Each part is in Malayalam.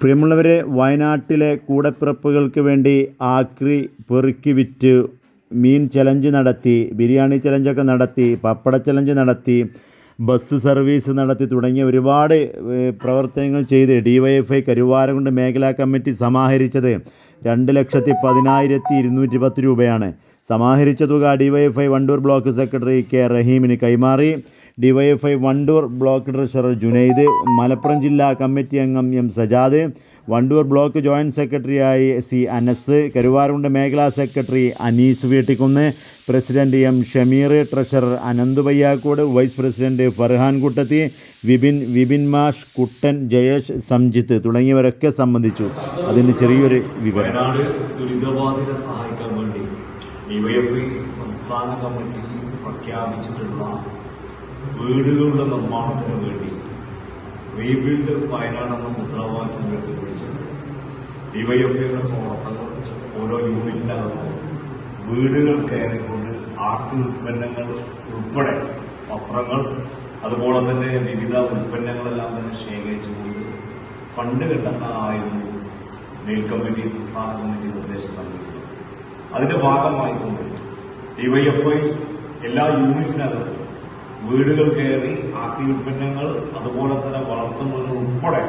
പ്രിയമുള്ളവരെ വയനാട്ടിലെ കൂടപ്പിറപ്പുകൾക്ക് വേണ്ടി ആക്രി പെറുക്കി വിറ്റ് മീൻ ചലഞ്ച് നടത്തി ബിരിയാണി ചലഞ്ചൊക്കെ നടത്തി പപ്പട ചലഞ്ച് നടത്തി ബസ് സർവീസ് നടത്തി തുടങ്ങിയ ഒരുപാട് പ്രവർത്തനങ്ങൾ ചെയ്ത് D Y F I Karuvarakundu മേഖലാ കമ്മിറ്റി സമാഹരിച്ചത് രണ്ട് ലക്ഷത്തി പതിനായിരത്തി ഇരുന്നൂറ്റി പത്ത് രൂപയാണ്. സമാഹരിച്ച തുക D Y F I Wandoor block secretary K റഹീമിന് കൈമാറി. DYFI Wandoor block treasurer Junaid Malappuram ജില്ലാ കമ്മിറ്റി അംഗം M Sajad Wandoor block joint സെക്രട്ടറിയായി സി അനസ് കരുവാരുണ്ട് മേഖലാ secretary Anees Veettikkunnu president M Shameer treasurer Ananth Payyakode vice president Farhan Kuttathi Vipin Vipin മാഷ് കുട്ടൻ ജയേഷ് സംജിത്ത് തുടങ്ങിയവരൊക്കെ സംബന്ധിച്ചു. അതിന്റെ ചെറിയൊരു വിവരം. സഹായിക്കാൻ വേണ്ടി ഡിവൈഎഫ്ഐ സംസ്ഥാന കമ്മിറ്റി പ്രഖ്യാപിച്ചിട്ടുള്ള വീടുകളുടെ നിർമ്മാണത്തിന് വേണ്ടി റീബിൽഡ് വയനാട് എന്ന മുദ്രാവാക്യം വിളിച്ചിട്ടുണ്ട് ഡിവൈഎഫ്ഐയുടെ പ്രവർത്തകർ ഓരോ യൂണിറ്റിനകത്ത് വീടുകൾ കയറിക്കൊണ്ട് ആർട്ട് ഉൽപ്പന്നങ്ങൾ ഉൾപ്പെടെ പത്രങ്ങൾ അതുപോലെ തന്നെ വിവിധ ഉൽപ്പന്നങ്ങളെല്ലാം തന്നെ ശേഖരിച്ചുകൊണ്ട് ഫണ്ട് കണ്ടെത്താനായിരുന്നു നെയിൽ കമ്മിറ്റി സംസ്ഥാന കമ്മിറ്റി നിർദ്ദേശം നൽകിയിട്ടുള്ളത് അതിന്റെ ഭാഗമായി ഭാഗമായിക്കൊണ്ട് ഡിവൈഎഫ്ഐ എല്ലാ യൂണിറ്റിനകത്തും വീടുകൾ കയറി ആക്രി ഉൽപ്പന്നങ്ങൾ അതുപോലെ തന്നെ വളർത്തുന്നതിന് ഉൾപ്പെടെ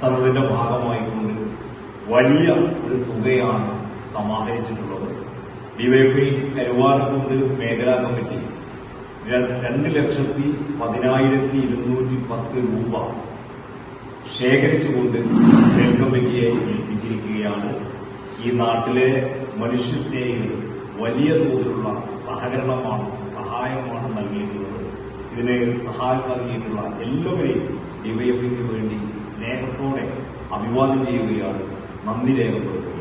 തന്നതിന്റെ ഭാഗമായിക്കൊണ്ട് വലിയ ഒരു തുകയാണ് സമാഹരിച്ചിട്ടുള്ളത്. ഡിവൈഎഫ്ഐ കരുവാരക്കുണ്ട് മേഖലാ കമ്മിറ്റി. രണ്ട് ലക്ഷത്തി പതിനായിരത്തി ഇരുന്നൂറ്റി പത്ത് രൂപ ശേഖരിച്ചുകൊണ്ട് നെൽ കമ്മിറ്റിയെ ഏൽപ്പിച്ചിരിക്കുകയാണ്. ഈ നാട്ടിലെ മനുഷ്യസ്നേഹികൾ വലിയ തോതിലുള്ള സഹകരണമാണ് സഹായമാണ് നൽകിയിട്ടുള്ളത്. ഇതിനെ സഹായം നൽകിയിട്ടുള്ള എല്ലാവരെയും ഡിവൈഎഫിന് വേണ്ടി സ്നേഹത്തോടെ അഭിവാദ്യം ചെയ്യുകയാണ്. നന്ദി രേഖപ്പെടുത്തുകയാണ്